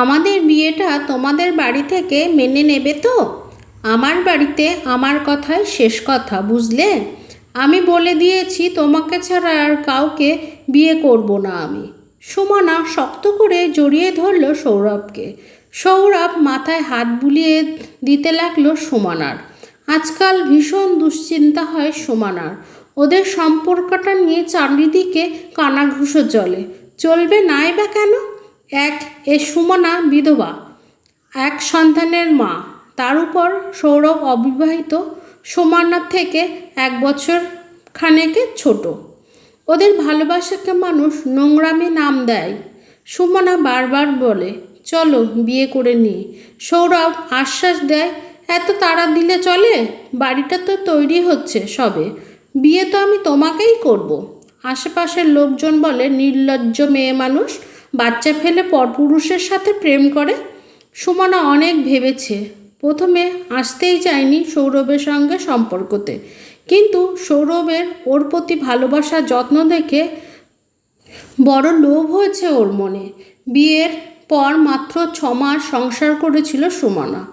আমাদের বিয়েটা তোমাদের বাড়ি থেকে মেনে নেবে তো? আমার বাড়িতে আমার কথাই শেষ কথা, বুঝলে? আমি বলে দিয়েছি, তোমাকে ছাড়া আর কাউকে বিয়ে করব না আমি। সুমনা শক্ত করে জড়িয়ে ধরল সৌরভকে। সৌরভ মাথায় হাত বুলিয়ে দিতে লাগল সুমনার। আজকাল ভীষণ দুশ্চিন্তা হয় সুমনার। ওদের সম্পর্কটা নিয়ে চারিদিকে কানাঘুষো চলে চলবে নাই বা কেন? এক এ সুমনা বিধবা, এক সন্তানের মা। তার উপর সৌরভ অবিবাহিত। সুমনার থেকে এক বছর খানেকে ছোট। ওদের ভালোবাসাকে মানুষ নোংরামে নাম দেয়। সুমনা বারবার বলে, চলো বিয়ে করে নিই। সৌরভ আশ্বাস দেয়, এত তাড়া দিলে চলে? বাড়িটা তো তৈরি হচ্ছে সবে। বিয়ে তো আমি তোমাকেই করব। আশেপাশের লোকজন বলে, নির্লজ্জ মেয়ে মানুষ বাচ্চা ফেলে পরপুরুষের সাথে প্রেম করে? সুমনা অনেক ভেবেছে। প্রথমে আসতেই চায়নি সৌরভের সঙ্গে সম্পর্কতে। কিন্তু সৌরভের ওর প্রতি ভালোবাসা, যত্ন দেখে বড় লোভ হয়েছে ওর মনে। বিয়ের পর মাত্র ছ মাস সংসার করেছিল সুমনা।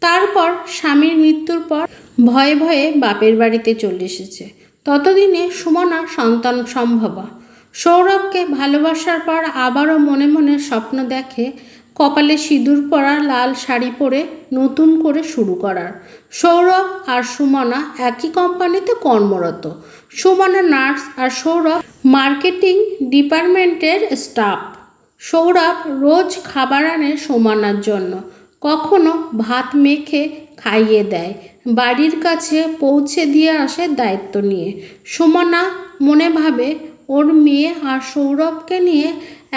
তারপর স্বামীর মৃত্যুর পর ভয়ে ভয়ে বাপের বাড়িতে চলে এসেছে। ততদিনে সুমনা সন্তান সম্ভবা। সৌরভকে ভালোবাসার পর আবারও মনে মনে স্বপ্ন দেখে কপালে সিঁদুর পরা লাল শাড়ি পরে নতুন করে শুরু করার। সৌরভ আর সুমনা একই কোম্পানিতে কর্মরত। সুমনা নার্স আর সৌরভ মার্কেটিং ডিপার্টমেন্টের স্টাফ। সৌরভ রোজ খাবার আনে সুমনার জন্য। কখনো ভাত মেখে খাইয়ে দেয়। বাড়ির কাছে পৌঁছে দিয়ে আসে দায়িত্ব নিয়ে। সুমনা মনে ভাবে ওর মেয়ে আর সৌরভকে নিয়ে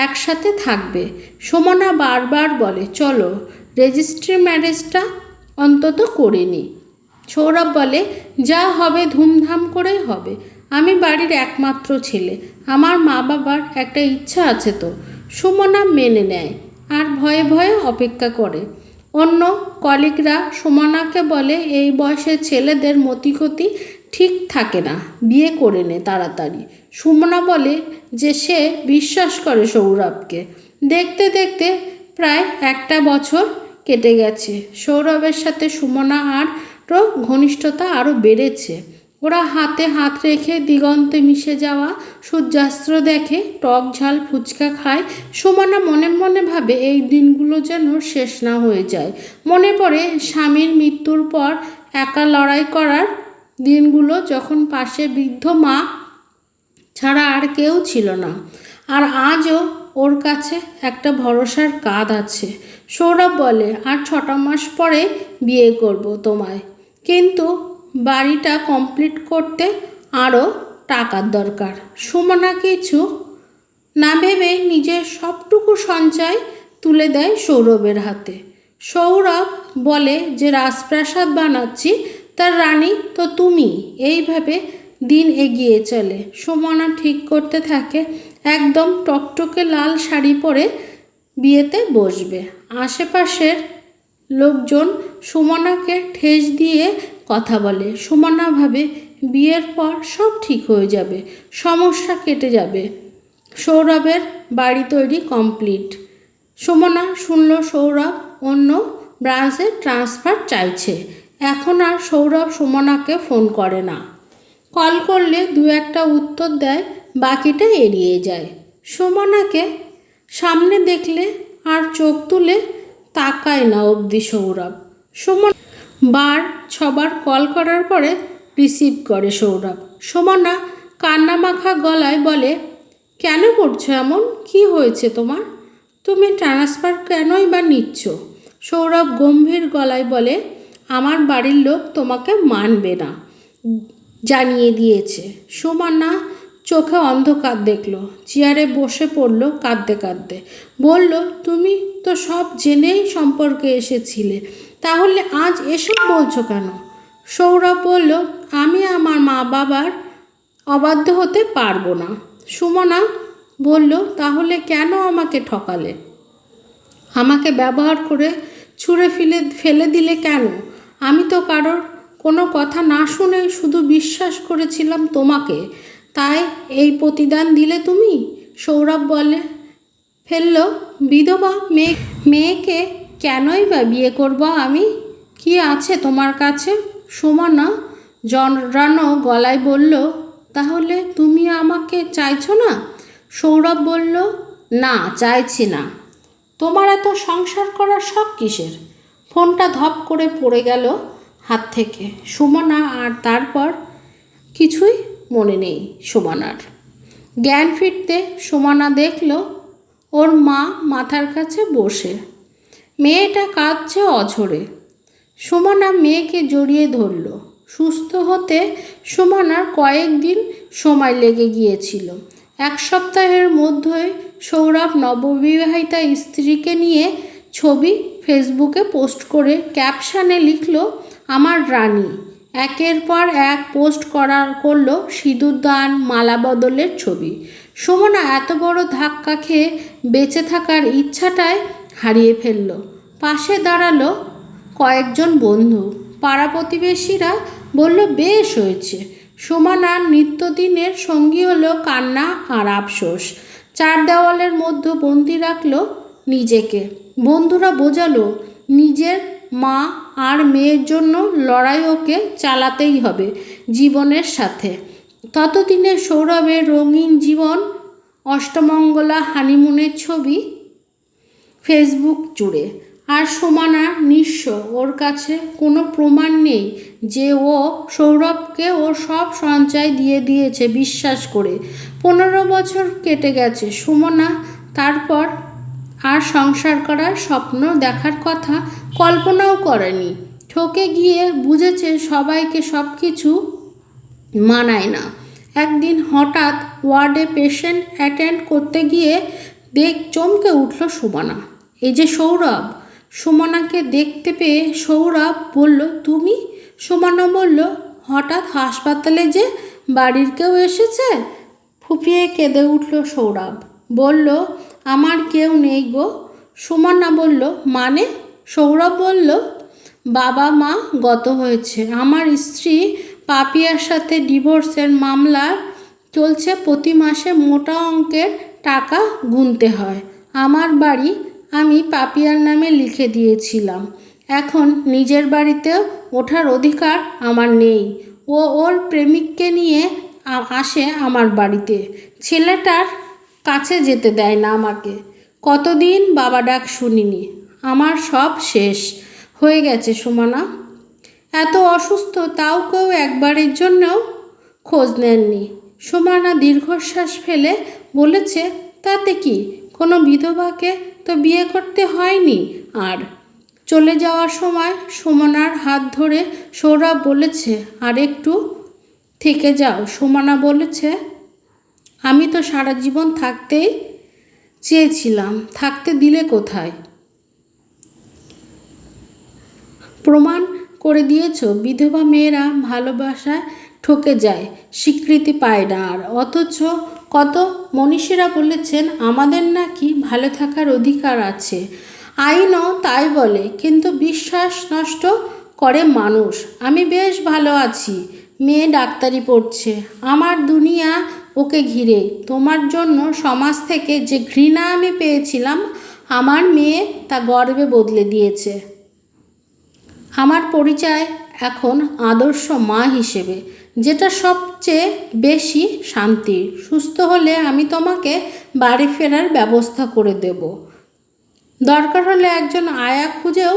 একসাথে থাকবে। সুমনা বারবার বলে, চলো, রেজিস্ট্রি ম্যারেজটা অন্তত করে নিই সৌরভ বলে, যা হবে ধুমধাম করেই হবে। আমি বাড়ির একমাত্র ছেলে। আমার মা বাবার একটা ইচ্ছা আছে তো। সুমনা মেনে নেয় আর ভয়ে ভয়ে অপেক্ষা করে। অন্য কলিগরা সুমনাকে বলে, এই বয়সে ছেলেদের মতিগতি ঠিক থাকে না, বিয়ে করে নে তাড়াতাড়ি। সুমনা বলে যে সে বিশ্বাস করে সৌরভকে। দেখতে দেখতে প্রায় একটা বছর কেটে গেছে। সৌরভের সাথে সুমনা আরও ঘনিষ্ঠতা আরও বেড়েছে। ওরা হাতে হাত রেখে দিগন্তে মিশে যাওয়া সূর্যাস্ত্র দেখে টক ঝাল ফুচকা খায়। সুমনা মনে মনে ভাবে এই দিনগুলো যেন শেষ না হয়ে যায়। মনে পড়ে স্বামীর মৃত্যুর পর একা লড়াই করার দিনগুলো যখন পাশে বৃদ্ধ মা ছাড়া আর কেউ ছিল না। আর আজও ওর কাছে একটা ভরসার কাঁধ আছে। সৌরভ বলে, আর ছটা মাস পরে বিয়ে করব তোমায়। কিন্তু বাড়িটা কমপ্লিট করতে আরও টাকার দরকার। সুমনা কিছু না ভেবে নিজের সবটুকু সঞ্চয় তুলে দেয় সৌরভের হাতে। সৌরভ বলে, যে রাজপ্রাসাদ বানাচ্ছি তার রানী তো তুমি। এইভাবে দিন এগিয়ে চলে। সুমনা ঠিক করতে থাকে, একদম টকটকে লাল শাড়ি পরে বিয়েতে বসবে। আশেপাশের লোকজন সুমনাকে ঠেস দিয়ে কথা বলে। সুমনা ভাবে, বিয়ের পর সব ঠিক হয়ে যাবে, সমস্যা কেটে যাবে। সৌরভের বাড়ি তৈরি কমপ্লিট। সুমনা শুনল সৌরভ অন্য ব্রাঞ্চে ট্রান্সফার চাইছে। এখন আর সৌরভ সুমনাকে ফোন করে না। কল করলে দু একটা উত্তর দেয়, বাকিটা এড়িয়ে যায়। সুমনাকে সামনে দেখলে আর চোখ তুলে তাকায় না অবধি সৌরভ। সুমন বার ছবার কল করার পরে রিসিভ করে সৌরভ। সুমনা কান্নামাখা গলায় বলে, কেন করছ এমন? কি হয়েছে তোমার? তুমি ট্রান্সফার কেনই বা নিচ্ছ? সৌরভ গম্ভীর গলায় বলে আমার বাড়ির লোক তোমাকে মানবে না, জানিয়ে দিয়েছে। সুমনা চোখে অন্ধকার দেখল, চেয়ারে বসে পড়ল কাঁদতে কাঁদতে। বলল, তুমি তো সব জেনেই সম্পর্কে এসেছিলে, তাহলে আজ এসব বলছো কেন? সৌরভ বলল, আমি আমার মা বাবার অবাধ্য হতে পারব না। সুমনা বলল, তাহলে কেন আমাকে ঠকালে? আমাকে ব্যবহার করে ছুঁড়ে ফেলে ফেলে দিলে কেন? আমি তো কারোর কোনো কথা না শুনে শুধু বিশ্বাস করেছিলাম তোমাকে। তাই এই প্রতিদান দিলে তুমি? সৌরভ বলে। ফেলল, বিধবা মেয়ে, মেয়েকে কেনই বা বিয়ে করব আমি? কি আছে তোমার কাছে? সুমনা জনরানো গলায় বলল, তাহলে তুমি আমাকে চাইছো না? সৌরভ বলল, না, চাইছি না। তোমার এত সংসার করার শখ কিসের? ফোনটা ধপ করে পড়ে গেল হাত থেকে। সুমনা আর তারপর কিছুই মনে নেই সুমনার। জ্ঞান ফিরতে সুমনা দেখল ওর মা মাথার কাছে বসে। মেয়েটা কাঁদছে অঝরে। সুমনা মেয়েকে জড়িয়ে ধরল। সুস্থ হতে সুমনার কয়েকদিন সময় লেগে গিয়েছিল। এক সপ্তাহের মধ্যে সৌরভ নববিবাহিতা স্ত্রীকে নিয়ে ছবি ফেসবুকে পোস্ট করে ক্যাপশানে লিখল, আমার রানী। একের পর এক পোস্ট করার করল সিঁদুরদান মালা বদলের ছবি। সুমনা এত বড় ধাক্কা খেয়ে বেঁচে থাকার ইচ্ছাটাই হারিয়ে ফেলল। পাশে দাঁড়াল কয়েকজন বন্ধু। পাড়া প্রতিবেশীরা বলল, বেশ হয়েছে। সুমনার নিত্যদিনের সঙ্গী হলো কান্না আর আফসোস। চার দেওয়ালের মধ্যে বন্দি রাখল নিজেকে। বন্ধুরা বোঝালো, নিজের মা আর মেয়ের জন্য লড়াই ওকে চালাতেই হবে জীবনের সাথে। ততদিনে সৌরভের রঙিন জীবন, অষ্টমঙ্গলা হানিমুনের ছবি, ফেসবুক জুড়ে। আর সমানা নিঃস্ব, ওর কাছে কোনো প্রমাণ নেই যে ও সৌরভকে ওর সব সঞ্চয় দিয়ে দিয়েছে, বিশ্বাস করে। পনেরো বছর কেটে গেছে, সুমনা তারপর আর সংসার করার স্বপ্ন দেখার কথা কল্পনাও করেনি। ঠকে গিয়ে বুঝেছে সবাইকে সব কিছু মানায় না। একদিন হঠাৎ ওয়ার্ডে পেশেন্ট অ্যাটেন্ড করতে গিয়ে দেখ চমকে উঠল সুমনা। এই যে সৌরভ। সুমনাকে দেখতে পেয়ে সৌরভ বলল, তুমি? সুমনা বলল, হঠাৎ হাসপাতালে যে বাড়ির কেউ এসেছে? ফুপিয়ে কেঁদে উঠল সৌরভ। বলল আমার কেউ নেই গো। সুমনা বলল মানে? সৌরভ বলল, বাবা মা গত হয়েছে। আমার স্ত্রী পাপিয়ার সাথে ডিভোর্সের মামলা চলছে প্রতি মাসে মোটা অঙ্কের টাকা গুনতে হয়। আমার বাড়ি আমি পাপিয়ার নামে লিখে দিয়েছিলাম। এখন নিজের বাড়িতেও ওঠার অধিকার আমার নেই। ও ওর প্রেমিককে নিয়ে আসে আমার বাড়িতে। ছেলেটার কাছে যেতে দেয় না আমাকে। কতদিন বাবা ডাক শুনিনি। আমার সব শেষ। হয়ে গেছে সুমনা। এত অসুস্থ, তাও কেউ একবারের জন্যও খোঁজ নেননি। সুমনা দীর্ঘশ্বাস ফেলে বলেছে, তাতে কি? কোনো বিধবাকে তো বিয়ে করতে হয়নি? আর চলে যাওয়ার সময় সুমনার হাত ধরে সৌরভ বলেছে আর একটু থেকে যাও। সুমনা বলেছে আমি তো সারা জীবন থাকতেই চেয়েছিলাম, থাকতে দিলে কোথায়? প্রমাণ করে দিয়েছ, বিধবা মেয়েরা ভালোবাসায় ঠকে যায়, স্বীকৃতি পায় না। আর অথচ কত মনীষীরা বলেছেন, আমাদের নাকি ভালো থাকার অধিকার আছে। আইনও তাই বলে, কিন্তু বিশ্বাস নষ্ট করে মানুষ। আমি বেশ ভালো আছি, মেয়ে ডাক্তারি পড়ছে। আমার দুনিয়া ওকে ঘিরে। তোমার জন্য সমাজ থেকে যে ঘৃণা আমি পেয়েছিলাম, আমার মেয়ে তা গর্বে বদলে দিয়েছে। আমার পরিচয় এখন আদর্শ মা হিসেবে, যেটা সবচেয়ে বেশি শান্তি। সুস্থ হলে আমি তোমাকে বাড়ি ফেরার ব্যবস্থা করে দেব। দরকার হলে একজন আয়া খুঁজেও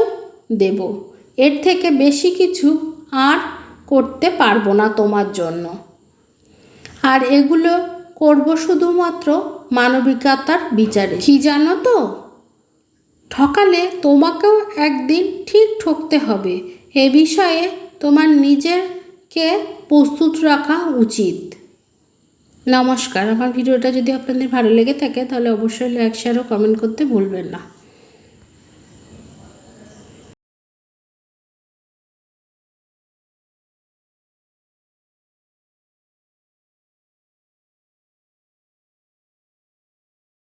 দেব। এর থেকে বেশি কিছু আর করতে পারব না তোমার জন্য। আর এগুলো করব শুধুমাত্র মানবিকতার বিচারে। কি জানো তো? ঠকালে তোমাকেও একদিন ঠিক ঠকতে হবে। এ বিষয়ে তোমার নিজেরকে প্রস্তুত রাখা উচিত। নমস্কার। আমার ভিডিওটা যদি আপনাদের ভালো লেগে থাকে, তাহলে অবশ্যই লাইক শেয়ার ও কমেন্ট করতে ভুলবেন না।